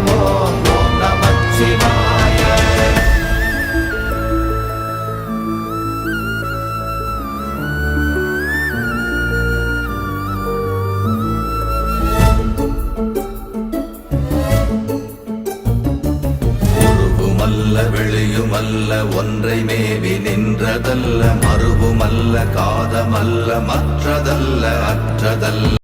நமச்சிவாய ஓம் ஓம் நமச்சிவாய வெளியுமல்ல ஒன்றை மேவி நின்றதல்ல மறுவுமல்ல காதமல்ல மற்றதல்ல அற்றதல்ல.